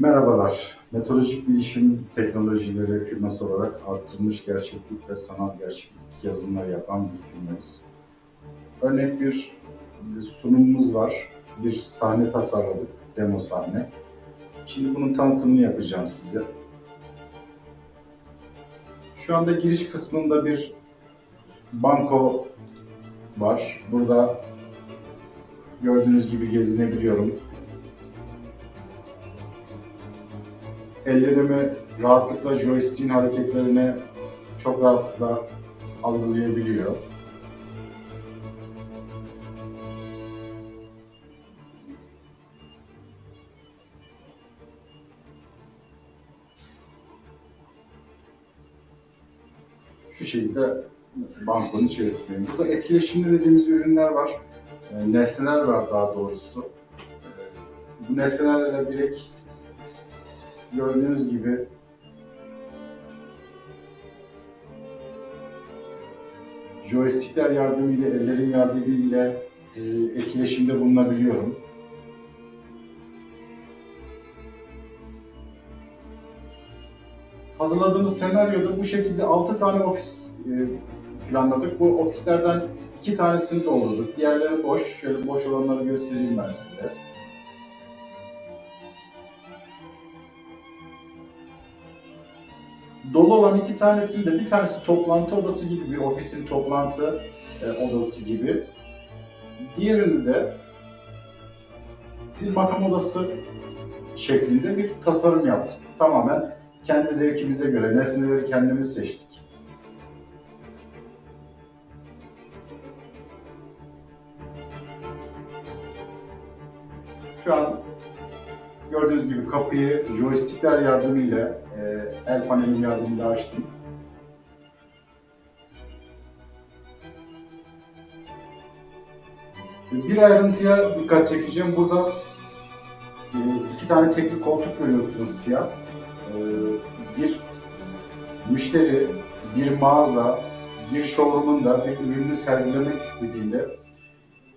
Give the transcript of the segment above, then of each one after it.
Merhabalar. Meteorolojik Bilişim Teknolojileri firması olarak arttırılmış gerçeklik ve sanal gerçeklik yazılımlar yapan bir firmayız. Örnek bir sunumumuz var. Bir sahne tasarladık, demo sahne. Şimdi bunun tanıtımını yapacağım size. Şu anda giriş kısmında bir banko var. Burada gördüğünüz gibi gezinebiliyorum. Ellerimi rahatlıkla joystick'in hareketlerini çok rahatlıkla algılayabiliyor. Şu şekilde mesela bankonun içerisindeyim. Burada etkileşimli dediğimiz ürünler var. E, Nesneler var daha doğrusu. E, Bu nesnelerle direkt gördüğünüz gibi joystickler yardımıyla, ellerin yardımıyla e, etkileşimde bulunabiliyorum. Hazırladığımız senaryoda bu şekilde 6 tane ofis e, planladık. Bu ofislerden 2 tanesini doldurduk. Diğerleri boş. Şöyle boş olanları göstereyim ben size. Dolu olan iki tanesinde bir tanesi toplantı odası gibi bir ofisin toplantı e, odası gibi. Diğerini de bir makam odası şeklinde bir tasarım yaptık. Tamamen kendi zevkimize göre nesneleri kendimiz seçtik. Şu an gördüğünüz gibi kapıyı joystickler yardımıyla e, el panelim yardımıyla açtım. Bir ayrıntıya dikkat çekeceğim. Burada e, iki tane teknik koltuk görüyorsunuz siyah. E, bir müşteri, bir mağaza, bir showroom'unda bir ürünü sergilemek istediğinde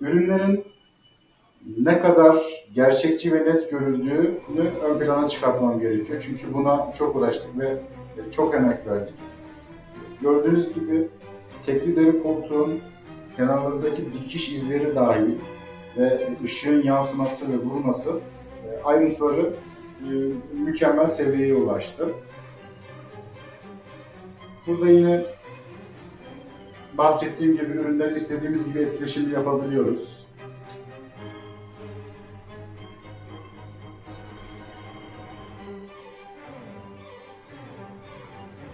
ürünlerin ne kadar gerçekçi ve net görüldüğünü ön plana çıkartmam gerekiyor. Çünkü buna çok uğraştık ve çok emek verdik. Gördüğünüz gibi tekli deri koltuğun kenarlarındaki dikiş izleri dahil ve ışığın yansıması ve vurması e, ayrıntıları e, mükemmel seviyeye ulaştı. Burada yine bahsettiğim gibi ürünleri istediğimiz gibi etkileşimli yapabiliyoruz.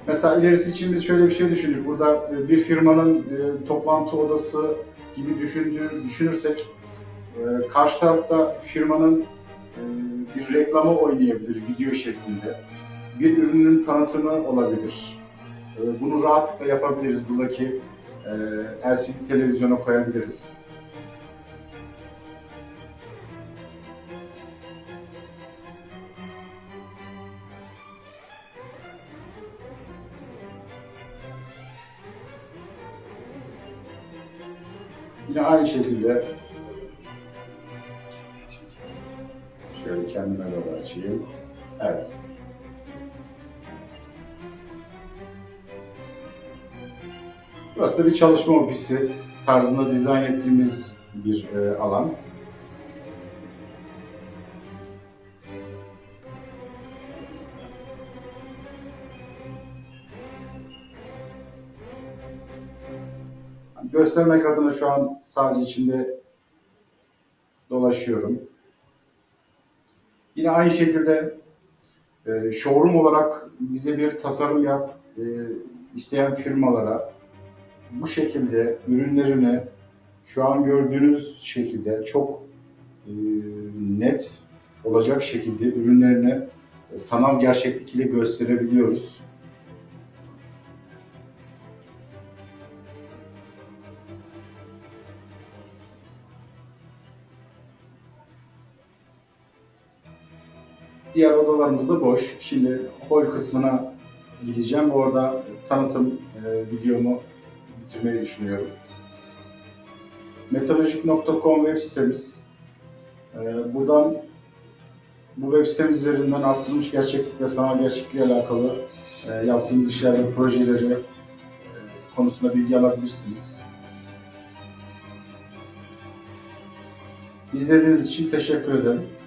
Mesela ilerisi için biz şöyle bir şey düşündük. Burada e, bir firmanın e, toplantı odası gibi düşündüğü, düşünürsek e, karşı tarafta firmanın bir reklamı oynayabilir video şeklinde. Bir ürünün tanıtımı olabilir. Bunu rahatlıkla yapabiliriz. Buradaki LCD televizyona koyabiliriz. Yine aynı şekilde şöyle kendime doğru açayım. Evet. Burası da bir çalışma ofisi tarzında dizayn ettiğimiz bir e, alan. Göstermek adına şu an sadece içinde dolaşıyorum. Yine aynı şekilde e, showroom olarak bize bir tasarım yap e, isteyen firmalara bu şekilde ürünlerini şu an gördüğünüz şekilde çok e, net olacak şekilde ürünlerini e, sanal gerçeklik ile gösterebiliyoruz. Diğer odalarımız da boş. Şimdi hol kısmına gideceğim. Orada tanıtım e, videomu bitirmeyi düşünüyorum. Meteorolojik.com web sitemiz. E, buradan bu web sitemiz üzerinden arttırılmış gerçeklik ve sanal gerçekliğe alakalı e, yaptığımız işler ve projeleri e, konusunda bilgi alabilirsiniz. İzlediğiniz için teşekkür ederim.